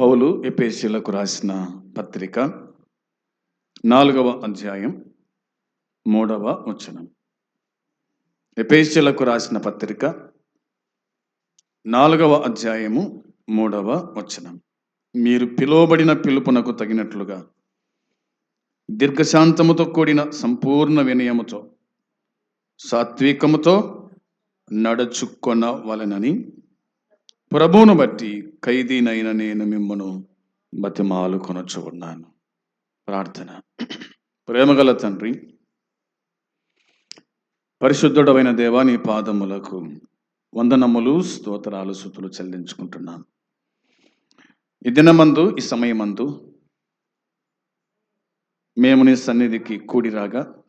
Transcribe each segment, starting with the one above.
పౌలు ఎపేసీలకు రాసిన పత్రిక నాలుగవ అధ్యాయం మూడవ వచనం. ఎపేసీలకు రాసిన పత్రిక నాలుగవ అధ్యాయము మూడవ వచనం. మీరు పిలువబడిన పిలుపునకు తగినట్లుగా దీర్ఘశాంతముతో కూడిన సంపూర్ణ వినయముతో సాత్వికముతో నడుచుకొనవలనని ప్రభువును బట్టి ఖైదీనైన నేను మిమ్మను బతిమాలు కొనొచ్చు ఉన్నాను ప్రార్థన. ప్రేమగల తండ్రి పరిశుద్ధుడమైన దేవా నీ పాదములకు వందనములు స్తోత్రాలు శుతులు చెల్లించుకుంటున్నాను. ఈ దినమందు ఈ సమయమందు మేము నీ సన్నిధికి కూడి రాగా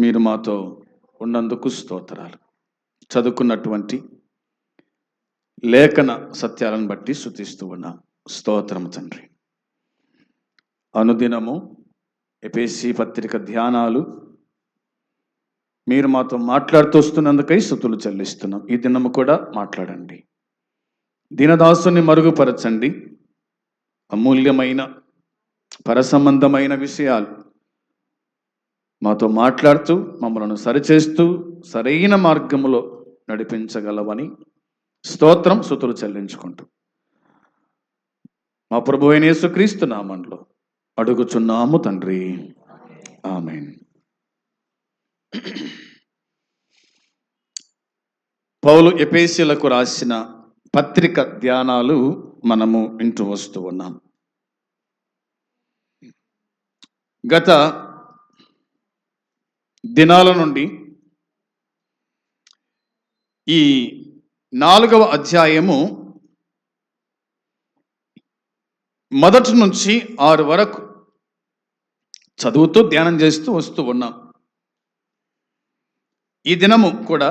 మీరు మాతో ఉన్నందుకు స్తోత్రాలు. చదువుకున్నటువంటి లేఖన సత్యాలను బట్టి శృతిస్తూ ఉన్నాం స్తోత్రము తండ్రి. అనుదినము ఎపిసి పత్రిక ధ్యానాలు మీరు మాతో మాట్లాడుతూ వస్తున్నందుకై స్థుతులు చెల్లిస్తున్నాం. ఈ దినము కూడా మాట్లాడండి. దీనదాసుని మరుగుపరచండి. అమూల్యమైన పరసంబంధమైన విషయాలు మాతో మాట్లాడుతూ మమ్మలను సరిచేస్తూ సరైన మార్గములో నడిపించగలవని స్తోత్రం సుతులు చెల్లించుకుంటూ. మా ప్రభు అయిన యేసుక్రీస్తు నామంలో అడుగుచున్నాము తండ్రి. ఆమెన్. పౌలు ఎపేసీలకు రాసిన పత్రిక ధ్యానాలు మనము వింటూ వస్తూ ఉన్నాం. గత దినాల నుండి ఈ నాలుగవ అధ్యాయము మొదటి నుంచి ఆరు వరకు చదువుతూ ధ్యానం చేస్తూ వస్తూ ఉన్నాం. ఈ దినము కూడా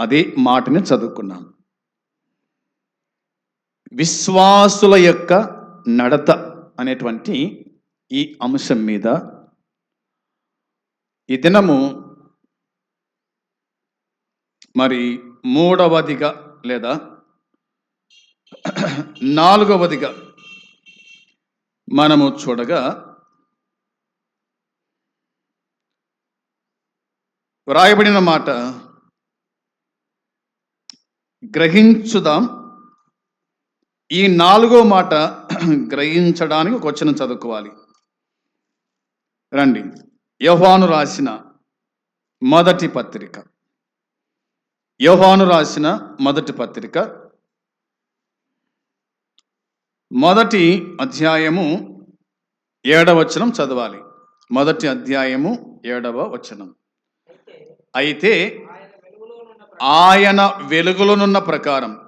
అదే మాటని చదువుకున్నాం. విశ్వాసుల యొక్క నడత అనేటువంటి ఈ అంశం మీద ఈ దినము మరి మూడవదిగా లేదా నాలుగవదిగా మనము చూడగా వ్రాయబడిన మాట గ్రహించుదాం. ఈ నాలుగో మాట గ్రహించడానికి ఒక వచ్చిన చదువుకోవాలి. రండి. యహ్వాను రాసిన మొదటి పత్రిక. యోహాను రాసిన మొదటి పత్రిక. మొదటి అధ్యాయము ఏడవ వచనం చదవాలి. మొదటి అధ్యాయము ఏడవ వచనం. అయితే ఆయన వెలుగులోనున్న ప్రకారం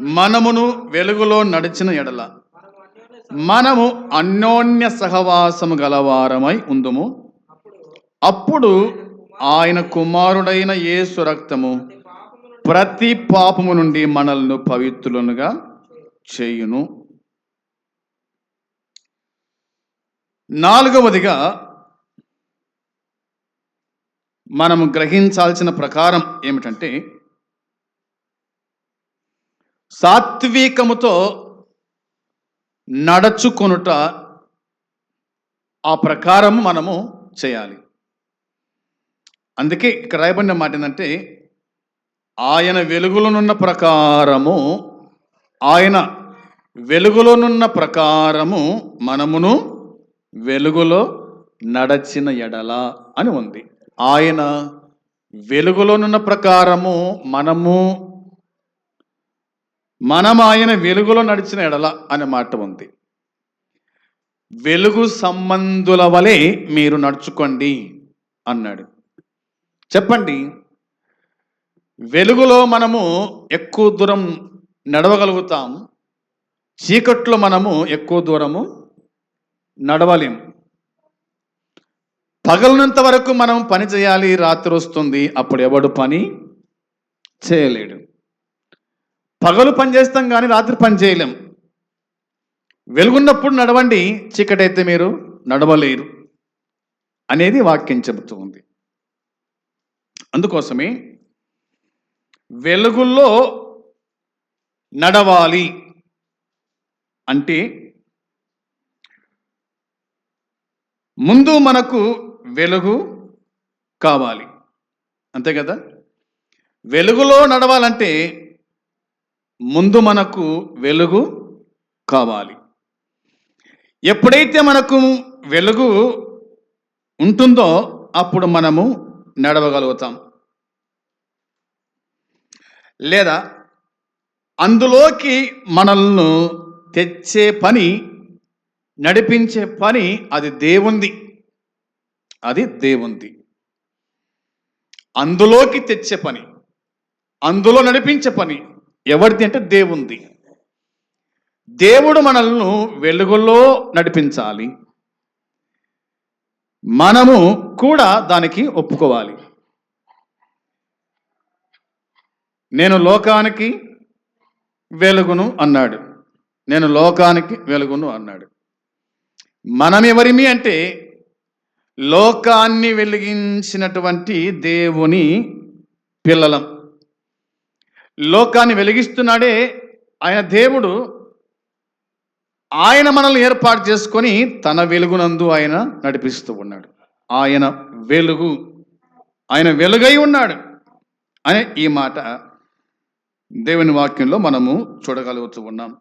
మనమును వెలుగులో నడిచిన ఎడల మనము అన్యోన్య సహవాసము గలవారమై ఉందుము. అప్పుడు ఆయన కుమారుడైన యేసు రక్తము ప్రతి పాపము నుండి మనల్ని పవిత్రులనుగా చేయును. నాలుగవదిగా మనము గ్రహించాల్సిన ప్రకారం ఏమిటంటే సాత్వికముతో నడచుకొనుట ఆ ప్రకారం మనము చేయాలి. అందుకే ఇక్కడ రాయబడిన మాట ఏంటంటే ఆయన వెలుగులోనున్న ప్రకారము ఆయన వెలుగులోనున్న ప్రకారము మనమును వెలుగులో నడచిన ఎడల అని ఉంది. ఆయన వెలుగులోనున్న ప్రకారము మనము మనం ఆయన వెలుగులో నడిచిన ఎడల అనే మాట ఉంది. వెలుగు సంబంధుల వలె మీరు నడుచుకోండి అన్నాడు. చెప్పండి వెలుగులో మనము ఎక్కువ దూరం నడవగలుగుతాం చీకట్లో మనము ఎక్కువ దూరము నడవలేం. పగలనంత వరకు మనం పని చేయాలి రాత్రి వస్తుంది అప్పుడు ఎవడు పని చేయలేడు. పగలు పని చేస్తాం కానీ రాత్రి పని చేయలేం. వెలుగున్నప్పుడు నడవండి చీకటైతే మీరు నడవలేరు అనేది వాక్యం చెబుతూ ఉంది. అందుకోసమే వెలుగుల్లో నడవాలి అంటే ముందు మనకు వెలుగు కావాలి. అంతే కదా? వెలుగులో నడవాలంటే ముందు మనకు వెలుగు కావాలి. ఎప్పుడైతే మనకు వెలుగు ఉంటుందో అప్పుడు మనము నడవగలుగుతాం. లేదా అందులోకి మనల్ని తెచ్చే పని నడిపించే పని అది దేవుంది. అది దేవుంది. అందులోకి తెచ్చే పని అందులో నడిపించే పని ఎవరిది అంటే దేవుంది. దేవుడు మనల్ని వెలుగులో నడిపించాలి. మనము కూడా దానికి ఒప్పుకోవాలి. నేను లోకానికి వెలుగును అన్నాడు. నేను లోకానికి వెలుగును అన్నాడు. మనం ఎవరిమి అంటే లోకాన్ని వెలిగించినటువంటి దేవుని పిల్లలం. లోకాన్ని వెలిగిస్తున్నాడే ఆయన దేవుడు ఆయన మనల్ని ఏర్పాటు చేసుకొని తన వెలుగునందు ఆయన నడిపిస్తూ ఉన్నాడు. ఆయన వెలుగు ఆయన వెలుగై ఉన్నాడు అనే ఈ మాట దేవుని వాక్యంలో మనము చూడగలుగుతూ ఉన్నాం.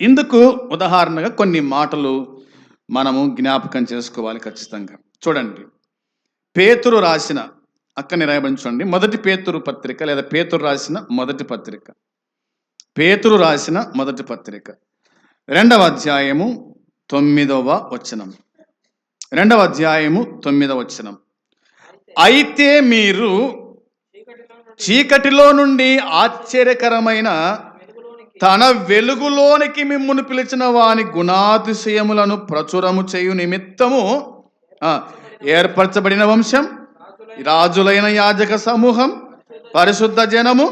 ఇందుకు ఉదాహరణగా కొన్ని మాటలు మనము జ్ఞాపకం చేసుకోవాలి ఖచ్చితంగా. చూడండి. పేతురు రాసిన అక్కని రాయబడించండి మొదటి పేతురు పత్రిక లేదా పేతురు రాసిన మొదటి పత్రిక. పేతురు రాసిన మొదటి పత్రిక. రెండవ అధ్యాయము తొమ్మిదవ వచనం. రెండవ అధ్యాయము తొమ్మిదవ వచనం. అయితే మీరు చీకటిలో నుండి ఆశ్చర్యకరమైన తన వెలుగులోనికి మిమ్మును పిలిచిన వాని గుణాతిశయములను ప్రచురము చేయు నిమిత్తము ఏర్పరచబడిన వంశం రాజులైన యాజక సమూహం పరిశుద్ధ జనము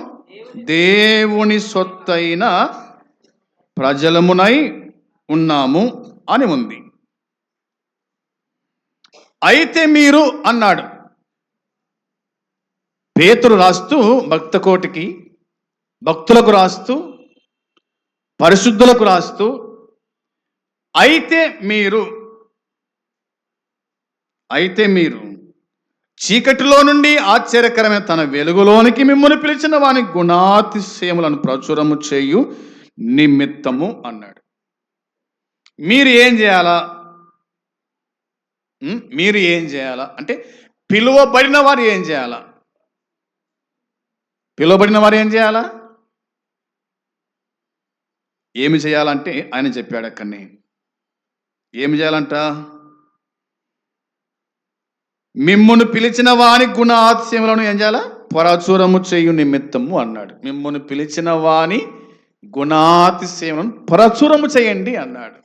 దేవుని సొత్తైన ప్రజలమునై ఉన్నాము అని ఉంది. అయితే మీరు అన్నాడు పేతురు రాస్తూ భక్త కోటికి భక్తులకు రాస్తూ పరిశుద్ధులకు రాస్తూ అయితే మీరు అయితే మీరు చీకటిలో నుండి ఆశ్చర్యకరమైన తన వెలుగులోనికి మిమ్మల్ని పిలిచిన వాని గుణాతిశయములను ప్రచురము చేయు నిమిత్తము అన్నాడు. మీరు ఏం చేయాలా? మీరు ఏం చేయాలా? అంటే పిలువబడిన వారు ఏం చేయాలా? పిలువబడిన వారు ఏం చేయాలా? ఏమి చేయాలంటే ఆయన చెప్పాడు అక్కడిని. ఏమి చేయాలంట? మిమ్మును పిలిచిన వాని గుణాతిశయములను ఏం చేయాలా? పరాచూరము చేయు నిమిత్తము అన్నాడు. మిమ్మును పిలిచిన వాని గుణాతిశయములను పరచురము చేయండి అన్నాడు.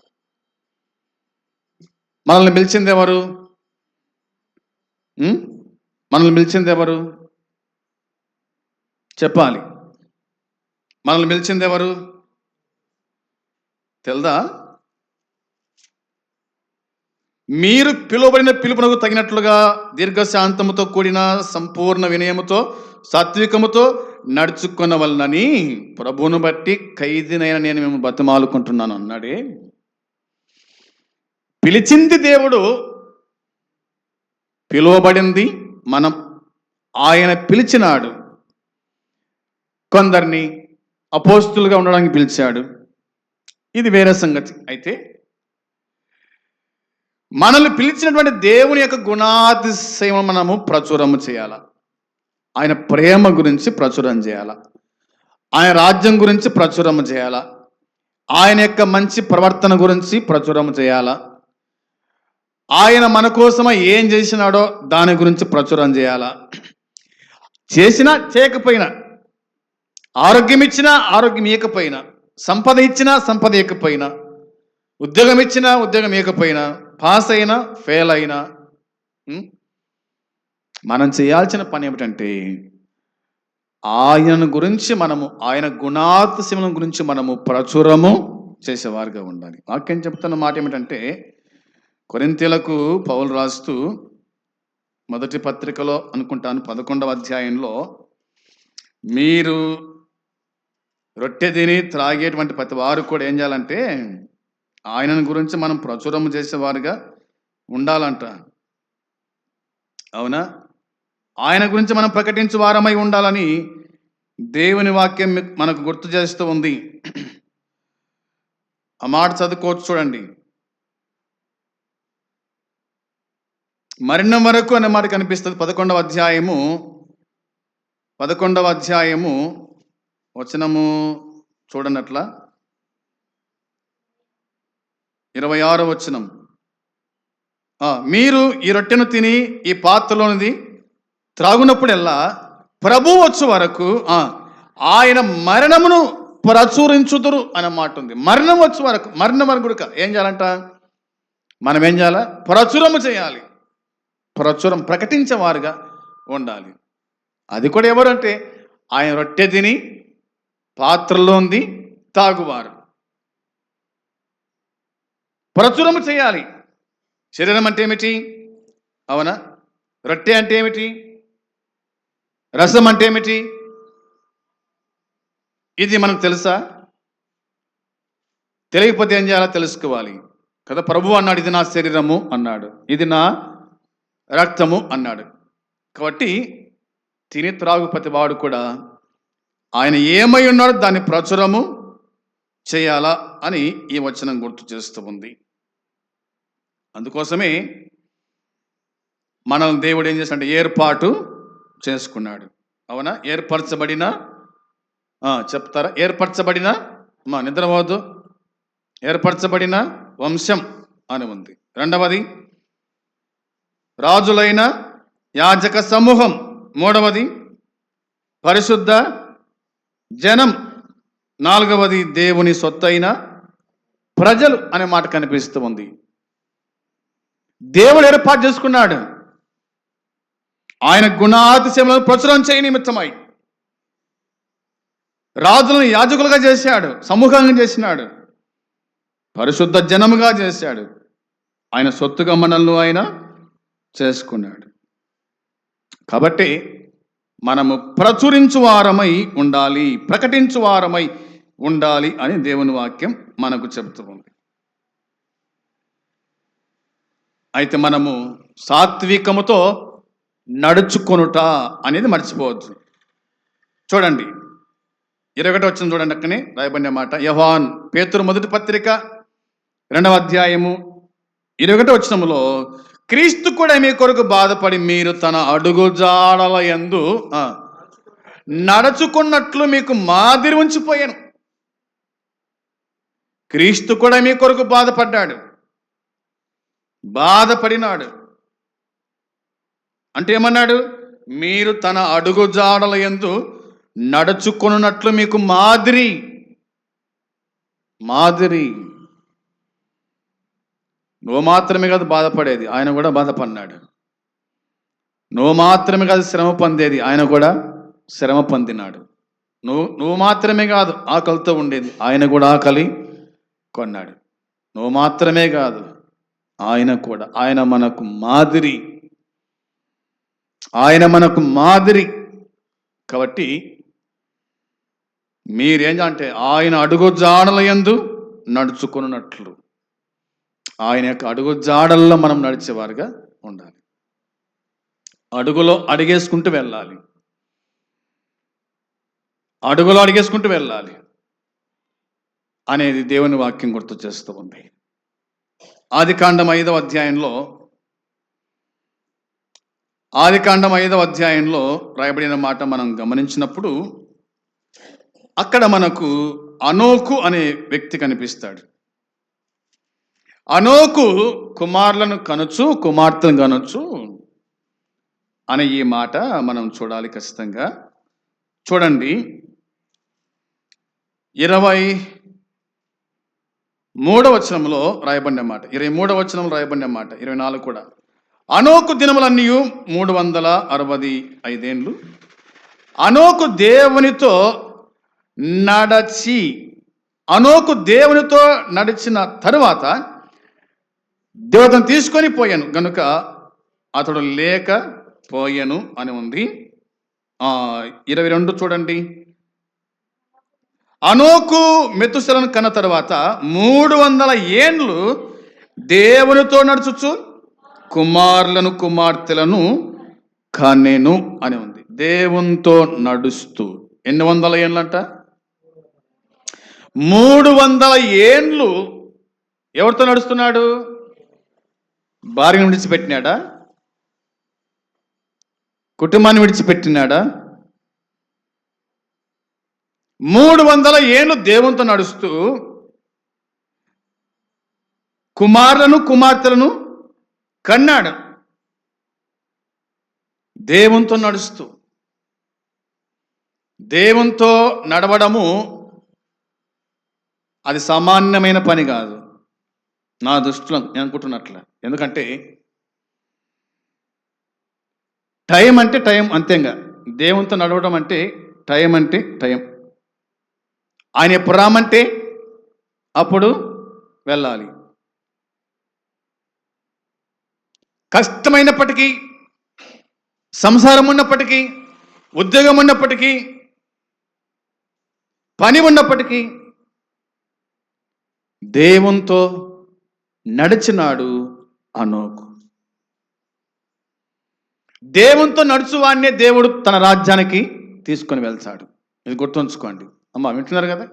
మనల్ని పిలిచింది ఎవరు? మనల్ని పిలిచింది ఎవరు? చెప్పాలి. మనల్ని పిలిచింది ఎవరు? తెల్దా? మీరు పిలువబడిన పిలుపునకు తగినట్లుగా దీర్ఘశాంతముతో కూడిన సంపూర్ణ వినయముతో సాత్వికముతో నడుచుకున్న వలనని ప్రభువును బట్టి ఖైదీనైనా నేను మేము బతిమాలుకుంటున్నాను అన్నాడే. పిలిచింది దేవుడు పిలువబడింది మనం ఆయన పిలిచినాడు. కొందరిని అపోస్తులుగా ఉండడానికి పిలిచాడు. ఇది వేరే సంగతి. అయితే మనల్ని పిలిచినటువంటి దేవుని యొక్క గుణాతిశయం మనము ప్రచురము చేయాలా? ఆయన ప్రేమ గురించి ప్రచురం చేయాల. ఆయన రాజ్యం గురించి ప్రచురం చేయాల. ఆయన యొక్క మంచి ప్రవర్తన గురించి ప్రచురం చేయాల. ఆయన మన కోసం ఏం చేసినాడో దాని గురించి ప్రచురం చేయాల. చేసినా చేయకపోయినా ఆరోగ్యం ఇచ్చినా ఆరోగ్యం ఇవ్వకపోయినా సంపద ఇచ్చినా సంపద ఇవ్వకపోయినా ఉద్యోగం ఇచ్చినా ఉద్యోగం ఇవ్వకపోయినా పాస్ అయినా ఫెయిల్ అయినా మనం చేయాల్సిన పని ఏమిటంటే ఆయనను గురించి మనము ఆయన గుణాతిశయం గురించి మనము ప్రచురము చేసేవారుగా ఉండాలి. వాక్యం చెప్తున్న మాట ఏమిటంటే కొరింతీలకు పౌలు రాస్తూ మొదటి పత్రికలో అనుకుంటాను పదకొండవ అధ్యాయంలో మీరు రొట్టె తిని త్రాగేటువంటి ప్రతి వారు కూడా ఏం చేయాలంటే ఆయనను గురించి మనం ప్రచురము చేసేవారుగా ఉండాలంట. అవునా? ఆయన గురించి మనం ప్రకటించు వారమై ఉండాలని దేవుని వాక్యం మనకు గుర్తు చేస్తూ ఉంది. ఆ మాట చదువుకోవచ్చు చూడండి. మరణం వరకు అనే మాట కనిపిస్తుంది పదకొండవ అధ్యాయము. పదకొండవ అధ్యాయము వచనము చూడనట్లా? ఇరవై ఆరో వచనం. మీరు ఈ రొట్టెను తిని ఈ పాత్రలోనిది త్రాగునప్పుడెల్లా ప్రభు వచ్చు వరకు ఆయన మరణమును ప్రచురించుదురు అనే మాట ఉంది. మరణం వచ్చే వరకు మరణం వరకు కూడా ఏం చేయాలంట? మనం ఏం చేయాలా? ప్రచురము చేయాలి. ప్రచురం ప్రకటించేవారుగా ఉండాలి. అది కూడా ఎవరంటే ఆయన రొట్టె తిని పాత్రలో ఉంది తాగువారు. ప్రచురము చేయాలి. శరీరం అంటే ఏమిటి? అవునా? రొట్టె అంటే ఏమిటి? రసం అంటే ఏమిటి? ఇది మనకు తెలుసా? తెలియకపోతే ఏం చేయాలో తెలుసుకోవాలి. కదా ప్రభు అన్నాడు ఇది నా శరీరము అన్నాడు ఇది నా రక్తము అన్నాడు. కాబట్టి తిని త్రాగు ప్రతివాడు కూడా ఆయన ఏమై ఉన్నాడో దాన్ని ప్రచురము చేయాలా అని ఈ వచనం గుర్తు చేస్తూ ఉంది. అందుకోసమే మనల్ని దేవుడు ఏం చేస్తాడంటే ఏర్పాటు చేసుకున్నాడు. అవునా? ఏర్పరచబడిన చెప్తారా? ఏర్పరచబడిన మా నిద్రపోదు ఏర్పరచబడిన వంశం అని ఉంది. రెండవది రాజులైన యాజక సమూహం. మూడవది పరిశుద్ధ జనం. నాలుగవది దేవుని సొత్తైన ప్రజలు అనే మాట కనిపిస్తూ ఉంది. దేవుడు ఏర్పాటు చేసుకున్నాడు. ఆయన గుణాతిశయములను ప్రచురం చేయ నిమిత్తమై రాజులను యాజకులుగా చేశాడు సమూహంగా చేసినాడు పరిశుద్ధ జనముగా చేశాడు. ఆయన సొత్తుగా మనల్ని ఆయన చేసుకున్నాడు. కాబట్టి మనము ప్రచురించు వారమై ఉండాలి ప్రకటించు వారమై ఉండాలి అని దేవుని వాక్యం మనకు చెబుతూ ఉంది అయితే మనము సాత్వికముతో నడుచుకొనుట అనేది మర్చిపోవద్దు. చూడండి ఇరవై ఒకటి వచ్చింది చూడండి అక్కనే రాయబడిన మాట. యహాన్ పేతురు మొదటి పత్రిక రెండవ అధ్యాయము ఇరవై ఒకటి వచ్చినములో క్రీస్తు కూడా మీ కొరకు బాధపడి మీరు తన అడుగు జాడల యందు నడుచుకున్నట్లు మీకు మాదిరి ఉంచిపోయాను. క్రీస్తు కూడా మీ కొరకు బాధపడ్డాడు. బాధపడినాడు. అంటే ఏమన్నాడు? మీరు తన అడుగు జాడల ఎందు నడుచుకున్నట్లు మీకు మాదిరి మాదిరి. నువ్వు మాత్రమే కాదు బాధపడేది ఆయన కూడా బాధపడినాడు. నువ్వు మాత్రమే కాదు శ్రమ పొందేది ఆయన కూడా శ్రమ పొందినాడు. నువ్వు నువ్వు మాత్రమే కాదు ఆకలితో ఉండేది ఆయన కూడా ఆకలి కొన్నాడు. నువ్వు మాత్రమే కాదు ఆయన కూడా ఆయన మనకు మాదిరి. ఆయన మనకు మాదిరి. కాబట్టి మీరేం అంటే ఆయన అడుగు జాడల ఎందు నడుచుకున్నట్లు ఆయన యొక్క అడుగు జాడల్లో మనం నడిచేవారుగా ఉండాలి. అడుగులో అడిగేసుకుంటూ వెళ్ళాలి. అడుగులో అడిగేసుకుంటూ వెళ్ళాలి అనేది దేవుని వాక్యం గుర్తు చేస్తూ ఉంది. ఆది కాండం ఐదవ అధ్యాయంలో ఆదికాండం ఐదవ అధ్యాయంలో రాయబడిన మాట మనం గమనించినప్పుడు అక్కడ మనకు అనోకు అనే వ్యక్తి కనిపిస్తాడు. అనోకు కుమారులను కనొచ్చు కుమార్తెను కనొచ్చు అనే ఈ మాట మనం చూడాలి ఖచ్చితంగా. చూడండి. ఇరవై మూడవ వచనంలో రాయబడిన మాట ఇరవై మూడవ వచనంలో రాయబడిన మాట ఇరవై నాలుగు కూడా. అనోకు దినములన్నీ మూడు వందల అరవై ఐదేండ్లు. అనోకు దేవునితో నడచి అనోకు దేవునితో నడిచిన తరువాత దేవతను తీసుకొని పోయాను. గనుక అతడు లేక పోయాను అని ఉంది. ఇరవై రెండు చూడండి. అనోకు మెతుశలను కన్న తర్వాత మూడు వందల ఏండ్లు దేవునితో నడుచుచు కుమారులను కుమార్తెలను కనెను అని ఉంది. దేవునితో నడుస్తూ. ఎన్ని వందల ఏండ్లంట? మూడు వందల ఏండ్లు ఎవరితో నడుస్తున్నాడు? భార్యను విడిచిపెట్టినాడా? కుటుంబాన్ని విడిచిపెట్టినాడా? మూడు వందల ఏళ్ళు దేవునితో నడుస్తూ కుమారులను కుమార్తెలను కన్నాడు. దేవునితో నడుస్తూ దేవునితో నడవడము అది సామాన్యమైన పని కాదు. నా దృష్టిలో నేను అనుకుంటున్నట్ల. ఎందుకంటే టైం అంటే టైం అంతేగా. దేవునితో నడవడం అంటే టైం అంటే టైం. ఆయన ఎప్పుడు రామంటే అప్పుడు వెళ్ళాలి. కష్టమైనప్పటికీ సంసారం ఉన్నప్పటికీ ఉద్యోగం ఉన్నప్పటికీ పని ఉన్నప్పటికీ దేవునితో నడిచినాడు అనోకు. దేవునితో నడుచువాడినే దేవుడు తన రాజ్యానికి తీసుకొని వెళ్తాడు. ఇది గుర్తుంచుకోండి. అమ్మ వింటున్నారు కదా?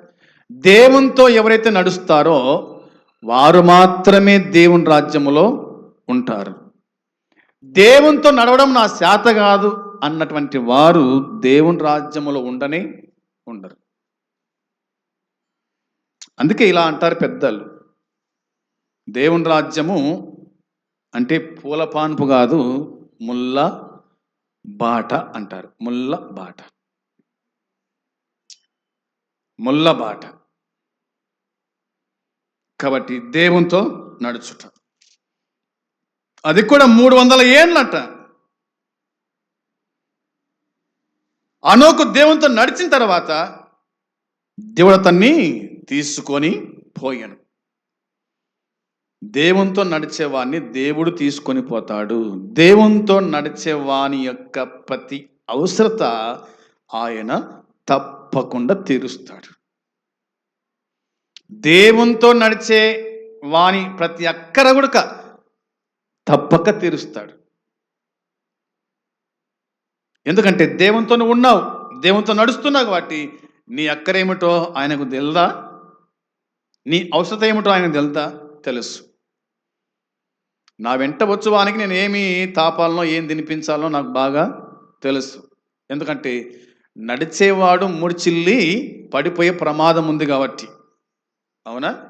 దేవునితో ఎవరైతే నడుస్తారో వారు మాత్రమే దేవుని రాజ్యములో ఉంటారు. దేవునితో నడవడం నా శాత కాదు అన్నటువంటి వారు దేవుని రాజ్యములో ఉండనే ఉండరు. అందుకే ఇలా అంటారు పెద్దలు. దేవుని రాజ్యము అంటే పూల పాన్పు కాదు ముల్ల బాట అంటారు. ముల్ల బాట. ముల్ల బాట. కాబట్టి దేవునితో నడుచుట. అది కూడా మూడు వందల ఏళ్ళట. అనోకు దేవునితో నడిచిన తర్వాత దేవుడు అతన్ని తీసుకొని పోయాను దేవునితో నడిచేవాడిని దేవుడు తీసుకొని పోతాడు. దేవునితో నడిచేవాని యొక్క ప్రతి అవసరత ఆయన తప్పకుండా తీరుస్తాడు. దేవునితో నడిచే వాని ప్రతి అక్కర గుడక తప్పక తీరుస్తాడు. ఎందుకంటే దేవునితో ఉన్నావు దేవునితో నడుస్తున్నావు కాబట్టి నీ అక్కరేమిటో ఆయనకు తెలుదా? నీ అవసరం ఏమిటో ఆయనకు తెలుదా? తెలుసు. నా వెంట వచ్చువానికి నేను ఏమి తాపాలనో ఏం తినిపించాలో నాకు బాగా తెలుసు. ఎందుకంటే నడిచేవాడు ముడిచిల్లి పడిపోయే ప్రమాదం ఉంది కాబట్టి. అవునా?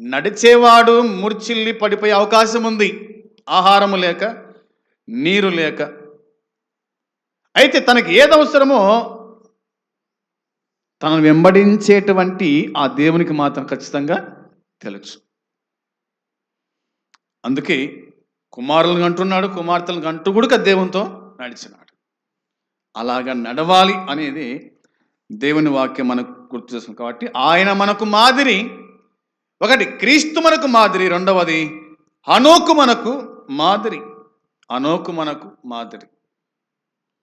నడిచేవాడు ముడిచిల్లి పడిపోయే అవకాశం ఉంది. ఆహారము లేక నీరు లేక. అయితే తనకి ఏది అవసరమో తనను వెంబడించేటువంటి ఆ దేవునికి మాత్రం ఖచ్చితంగా తెలుసు. అందుకే కుమారులను అంటున్నాడు కుమార్తెలను అంటూ కూడా దేవునితో నడిచినాడు. అలాగా నడవాలి అనేది దేవుని వాక్యం మనకు గుర్తు చేస్తుంది. కాబట్టి ఆయన మనకు మాదిరి ఒకటి క్రీస్తు మనకు మాదిరి రెండవది అనోకు మనకు మాదిరి అనోకు మనకు మాదిరి.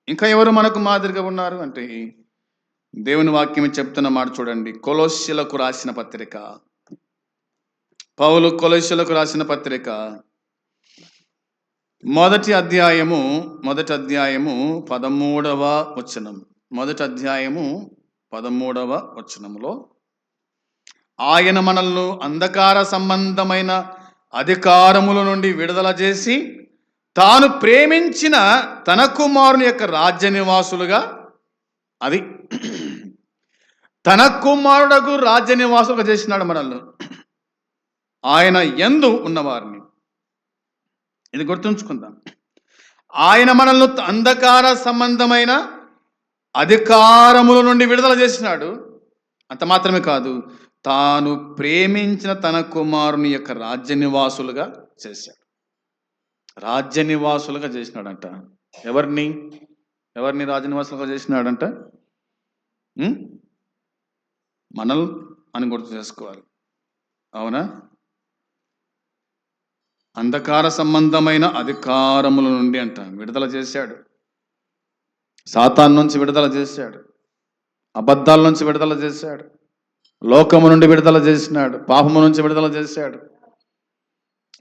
ఇంకా ఎవరు మనకు మాదిరిగా ఉన్నారు అంటే దేవుని వాక్యం చెప్తున్న మాట చూడండి. కొలోస్యులకు రాసిన పత్రిక. పౌలు కొలస్యులకు రాసిన పత్రిక. మొదటి అధ్యాయము మొదటి అధ్యాయము పదమూడవ వచనం. మొదటి అధ్యాయము పదమూడవ వచనములో ఆయన మనల్ని అంధకార సంబంధమైన అధికారముల నుండి విడుదల చేసి తాను ప్రేమించిన తన కుమారుని యొక్క రాజ్య నివాసులుగా అది తన కుమారుడకు రాజ్య నివాసులుగా చేసినాడు మనల్ని. ఆయన ఎందు ఉన్నవారిని. ఇది గుర్తుంచుకుందాం. ఆయన మనల్ని అంధకార సంబంధమైన అధికారముల నుండి విడుదల చేసినాడు. అంత మాత్రమే కాదు తాను ప్రేమించిన తన కుమారుని యొక్క రాజ్య నివాసులుగా చేశాడు. రాజ్య నివాసులుగా చేసినాడంట. ఎవరిని? ఎవరిని రాజ్య నివాసులుగా చేసినాడంట మనల్ అని గుర్తు చేసుకోవాలి. అవునా? అంధకార సంబంధమైన అధికారముల నుండి అంట విడుదల చేశాడు. సాతాన్ నుంచి విడుదల చేశాడు. అబద్ధాల నుంచి విడుదల చేశాడు. లోకము నుండి విడుదల చేసినాడు పాపము నుంచి విడుదల చేశాడు.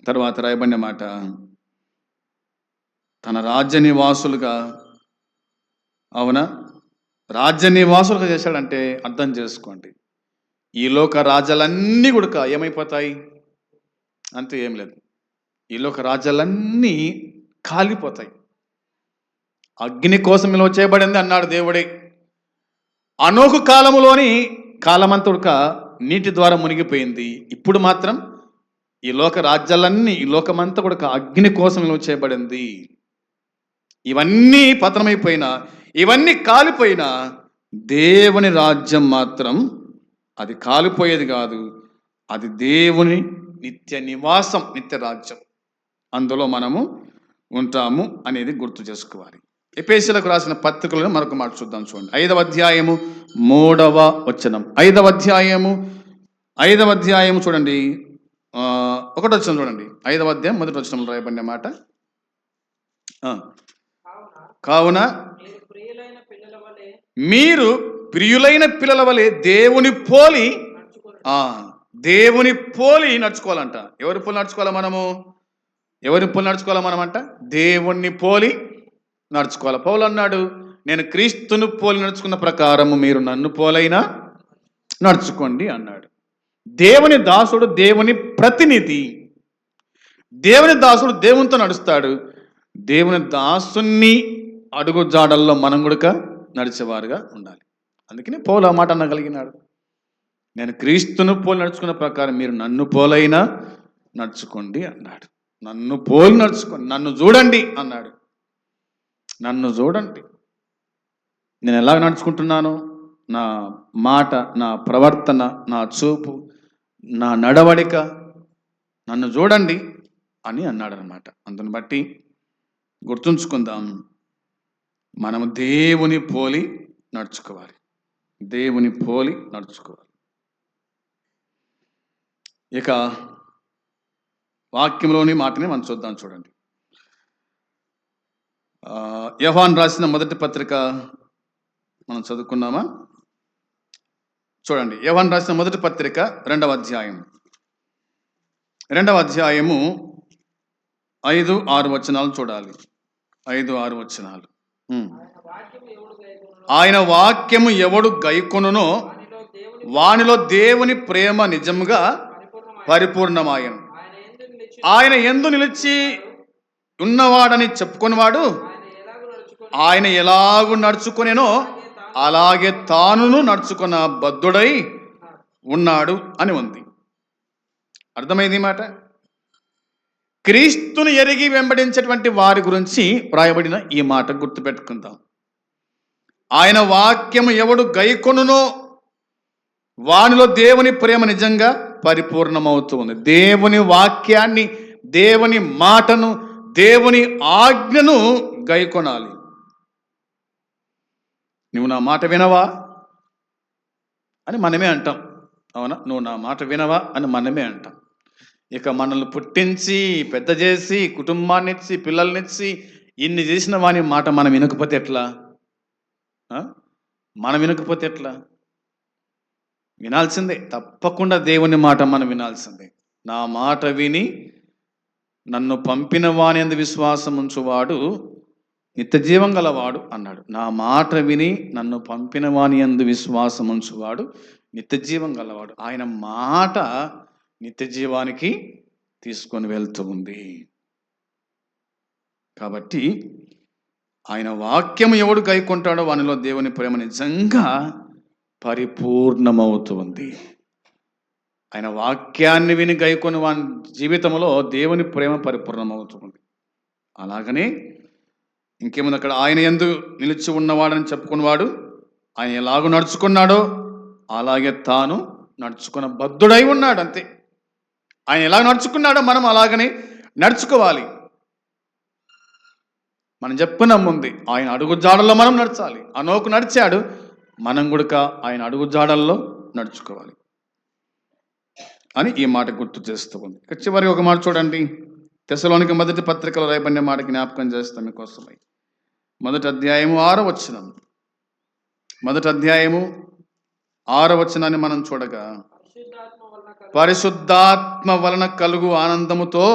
తర్వాత రాయబడిన మాట తన రాజ్య నివాసులుగా అవునా? రాజ్య నివాసులుగా చేశాడంటే అర్థం చేసుకోండి. ఈ లోక రాజ్యాలన్నీ కూడా ఏమైపోతాయి? అంతే ఏం లేదు. ఈ లోక రాజ్యాలన్నీ కాలిపోతాయి. అగ్ని కోసం నిల్వ చేయబడింది అన్నాడు దేవుడే. అనోకు కాలములోని కాలమంతుడుక నీటి ద్వారా మునిగిపోయింది. ఇప్పుడు మాత్రం ఈ లోక రాజ్యాలన్నీ ఈ లోకమంతా కూడా అగ్ని కోసం నిల్వ చేయబడింది. ఇవన్నీ పతనమైపోయినా ఇవన్నీ కాలిపోయినా దేవుని రాజ్యం మాత్రం అది కాలిపోయేది కాదు. అది దేవుని నిత్య నివాసం నిత్య రాజ్యం. అందులో మనము ఉంటాము అనేది గుర్తు చేసుకోవాలి. ఎపేసీలకు రాసిన పత్రికలను మరొక మాట చూద్దాం చూడండి. ఐదవ అధ్యాయము మూడవ వచనం. ఐదవ అధ్యాయము ఐదవ అధ్యాయము చూడండి. ఒకటి వచ్చిన చూడండి. ఐదవ అధ్యాయం మొదటి వచ్చిన రాయబడిన మాట. కావున మీరు ప్రియులైన పిల్లల వలె దేవుని పోలి దేవుని పోలి నడుచుకోవాలంట. ఎవరి పోలి నడుచుకోవాలా మనము? ఎవరి పోలి నడుచుకోవాలా మనం అంట దేవుణ్ణి పోలి నడుచుకోవాలి. పౌలు అన్నాడు నేను క్రీస్తును పోలి నడుచుకున్న ప్రకారము మీరు నన్ను పోలైనా నడుచుకోండి అన్నాడు. దేవుని దాసుడు దేవుని ప్రతినిధి. దేవుని దాసుడు దేవునితో నడుస్తాడు. దేవుని దాసుని అడుగు జాడల్లో మనం కూడా నడిచేవారుగా ఉండాలి. అందుకని పౌలు ఆ మాట అనగలిగినాడు. నేను క్రీస్తును పోలి నడుచుకున్న ప్రకారం మీరు నన్ను పోలైనా నడుచుకోండి అన్నాడు. నన్ను పోలి నడుచుకోండి నన్ను చూడండి అన్నాడు. నన్ను చూడండి. నేను ఎలా నడుచుకుంటున్నాను నా మాట నా ప్రవర్తన నా చూపు నా నడవడిక నన్ను చూడండి అని అన్నాడనమాట. అందుని బట్టి గుర్తుంచుకుందాం. మనము దేవుని పోలి నడుచుకోవాలి. దేవుని పోలి నడుచుకోవాలి. ఇక వాక్యంలోని మాటని మనం చూద్దాం చూడండి. యహాన్ రాసిన మొదటి పత్రిక మనం చదువుకున్నామా? చూడండి యహాన్ రాసిన మొదటి పత్రిక రెండవ అధ్యాయం. రెండవ అధ్యాయము ఐదు ఆరు వచనాలు చూడాలి. ఐదు ఆరు వచనాలు. ఆయన వాక్యము ఎవడు గైకొనునో వానిలో దేవుని ప్రేమ నిజముగా పరిపూర్ణమాయను. ఆయన ఎందు నిలిచి ఉన్నవాడని చెప్పుకునేవాడు ఆయన ఎలాగో నడుచుకునేనో అలాగే తానును నడుచుకున్న బద్ధుడై ఉన్నాడు అని ఉంది. అర్థమైంది ఈ మాట? క్రీస్తును ఎరిగి వెంబడించేటువంటి వారి గురించి వ్రాయబడిన ఈ మాట గుర్తుపెట్టుకుందాం. ఆయన వాక్యము ఎవడు గైకొనునో వానిలో దేవుని ప్రేమ నిజంగా పరిపూర్ణమవుతుంది దేవుని వాక్యాన్ని దేవుని మాటను దేవుని ఆజ్ఞను గైకొనాలి. నువ్వు నా మాట వినవా? అని మనమే అంటాం. అవునా? నువ్వు నా మాట వినవా? అని మనమే అంటాం. ఇక మనల్ని పుట్టించి పెద్ద చేసి కుటుంబాన్ని ఇచ్చి పిల్లల్నిచ్చి ఇన్ని చేసిన వాని మాట మనం వినకపోతే ఎట్లా? మనం వినకపోతే ఎట్లా? వినాల్సిందే. తప్పకుండా దేవుని మాట మనం వినాల్సిందే. నా మాట విని నన్ను పంపిన వాని ఎందు విశ్వాసం ఉంచువాడు నిత్యజీవం గలవాడు అన్నాడు. నా మాట విని నన్ను పంపిన వాని అందు విశ్వాసం ఉంచువాడు నిత్యజీవం గలవాడు. ఆయన మాట నిత్యజీవానికి తీసుకొని వెళ్తూ ఉంది. కాబట్టి ఆయన వాక్యం ఎవడు గైకొంటాడో వానిలో దేవుని ప్రేమ నిజంగా పరిపూర్ణమవుతుంది ఆయన వాక్యాన్ని విని గైకొని వాని జీవితంలో దేవుని ప్రేమ పరిపూర్ణమవుతుంది అలాగనే ఇంకేముంది అక్కడ? ఆయన ఎందు నిలిచి ఉన్నవాడని చెప్పుకున్నవాడు ఆయన ఎలాగో నడుచుకున్నాడో అలాగే తాను నడుచుకున్న బద్ధుడై ఉన్నాడు అంతే ఆయన ఎలా నడుచుకున్నాడో మనం అలాగనే నడుచుకోవాలి. మనం చెప్పుకున్నాం ఉంది ఆయన అడుగు జాడల్లో మనం నడచాలి. అనోకు నడిచాడు మనం కూడా ఆయన అడుగు జాడల్లో నడుచుకోవాలి అని ఈ మాట గుర్తు చేస్తూ ఉంది. చివరికి ఒక మాట చూడండి. తెసలోనికి మొదటి పత్రికలో రాయబడిన మాట జ్ఞాపకం చేస్తాం మీకోసమై. మొదటి అధ్యాయము ఆరో వచ్చిన మొదటి అధ్యాయము ఆరో వచనాన్ని మనం చూడగా పరిశుద్ధాత్మ వలన కలుగు ఆనందముతో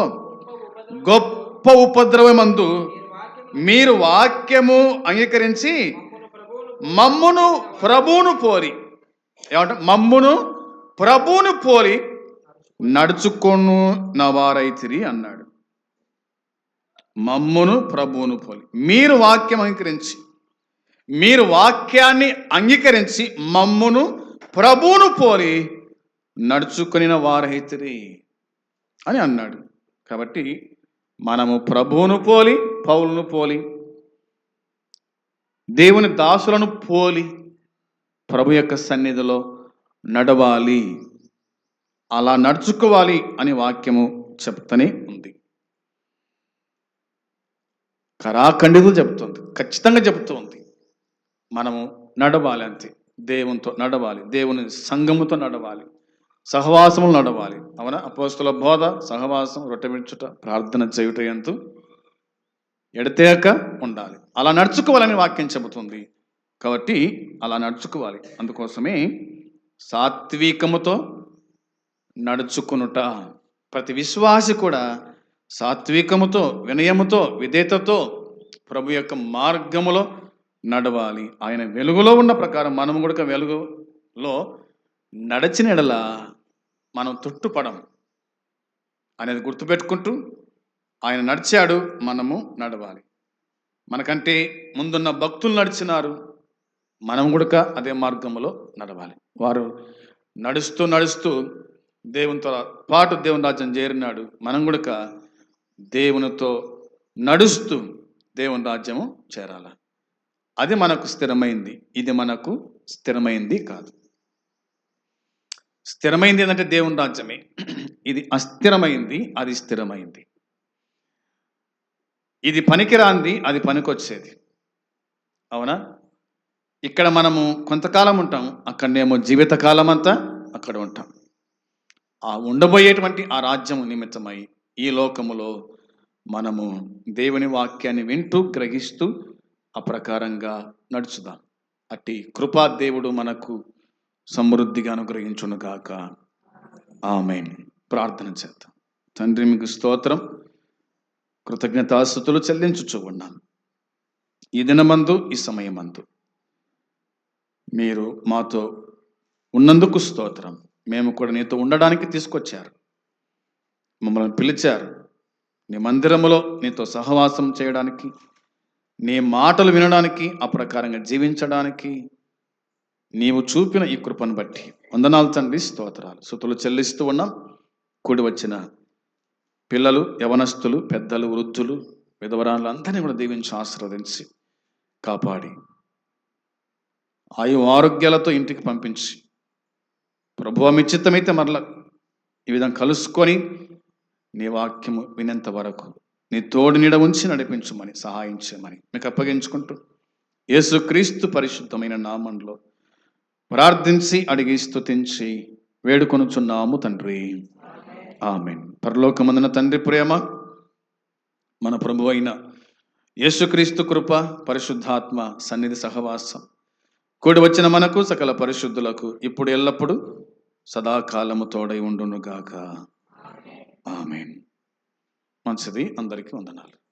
గొప్ప ఉపద్రవం గొప్ప ఉపద్రవమందు మీరు వాక్యము అంగీకరించి మమ్మను ప్రభువును మమ్మును ప్రభువును పోలి ఏమంట మమ్మును ప్రభువును పోలి నడుచుకొను నవారైతిరి అన్నాడు. మమ్మును ప్రభువును పోలి. మీరు వాక్యం అంగీకరించి మీరు వాక్యాన్ని అంగీకరించి మమ్మును ప్రభువును పోలి నడుచుకుని వారైతిరి అని అన్నాడు. కాబట్టి మనము ప్రభువును పోలి పౌలను పోలి దేవుని దాసులను పోలి ప్రభు యొక్క సన్నిధిలో నడవాలి. అలా నడుచుకోవాలి అని వాక్యము చెప్తూనే ఉంది. కరాఖండితులు చెప్తుంది ఖచ్చితంగా చెప్తుంది మనము నడవాలి అంతే. దేవునితో నడవాలి. దేవుని సంఘముతో నడవాలి. సహవాసములు నడవాలి. అవునా? అపోస్తుల బోధ సహవాసం రొట్టెమిచ్చుట ప్రార్థన చేయుట ఎంతు ఎడతేక ఉండాలి. అలా నడుచుకోవాలని వాక్యం చెబుతుంది. కాబట్టి అలా నడుచుకోవాలి. అందుకోసమే సాత్వికముతో నడుచుకునుట. ప్రతి విశ్వాసి కూడా సాత్వికముతో వినయముతో విధేయతతో ప్రభు యొక్క మార్గములో నడవాలి. ఆయన వెలుగులో ఉన్న ప్రకారం మనం కూడా వెలుగులో నడిచిన ఎడల మనం తుట్టుపడం అనేది గుర్తుపెట్టుకుంటూ ఆయన నడిచాడు మనము నడవాలి. మనకంటే ముందున్న భక్తులు నడిచినారు మనం కూడా అదే మార్గంలో నడవాలి. వారు నడుస్తూ నడుస్తూ దేవునితో పాటు దేవుని రాజ్యం చేరినాడు మనం కూడా దేవునితో నడుస్తూ దేవుని రాజ్యము చేరాల. అది మనకు స్థిరమైంది ఇది మనకు స్థిరమైంది కాదు. స్థిరమైంది ఏంటంటే దేవుని రాజ్యమే. ఇది అస్థిరమైంది అది స్థిరమైంది. ఇది పనికిరాంది అది పనికొచ్చేది. అవునా? ఇక్కడ మనము కొంతకాలం ఉంటాం అక్కడనేమో జీవితకాలం అంతా అక్కడ ఉంటాం. ఆ ఉండబోయేటువంటి ఆ రాజ్యం నిమిత్తమై ఈ లోకములో మనము దేవుని వాక్యాన్ని వింటూ గ్రహిస్తూ ఆ ప్రకారంగా నడుచుదాం. అట్టి కృపా దేవుడు మనకు సమృద్ధిగా అనుగ్రహించునుగాక ఆమె ప్రార్థన చేద్దాం. తండ్రి మీకు స్తోత్రం. కృతజ్ఞతాస్థుతులు చెల్లించుచు ఉన్నాను ఈ దినమందు ఈ సమయమందు మీరు మాతో ఉన్నందుకు స్తోత్రం. మేము కూడా నీతో ఉండడానికి తీసుకొచ్చారు. మమ్మల్ని పిలిచారు. నీ మందిరములో నీతో సహవాసం చేయడానికి నీ మాటలు వినడానికి ఆ ప్రకారంగా జీవించడానికి నీవు చూపిన ఈ కృపను బట్టి వందనాలు తండ్రి స్తోత్రాలు. సుతులు చెల్లిస్తూ ఉన్నాం. కూడి వచ్చిన పిల్లలు యవనస్తులు పెద్దలు వృద్ధులు విధవరాలు అందరినీ కూడా దీవించి ఆశీర్వదించి కాపాడి ఆయు ఆరోగ్యాలతో ఇంటికి పంపించి ప్రభు చిత్తమైతే మరల ఈ విధంగా కలుసుకొని నీ వాక్యము వినేంత వరకు నీ తోడు నీడ ఉంచి నడిపించమని సహాయం చేయమని మీకు అప్పగించుకుంటూ యేసుక్రీస్తు పరిశుద్ధమైన నామంలో ప్రార్థించి అడిగి స్థుతించి వేడుకొనుచున్నాము తండ్రి. ఆమెన్. పరలోకమందున తండ్రి ప్రేమ మన ప్రభు అయిన యేసుక్రీస్తు కృప పరిశుద్ధాత్మ సన్నిధి సహవాసం కూడి వచ్చిన మనకు సకల పరిశుద్ధులకు ఇప్పుడు ఎల్లప్పుడూ సదాకాలము తోడై ఉండునుగాక. ఆమెన్. మంచిది. అందరికీ వందనాలు.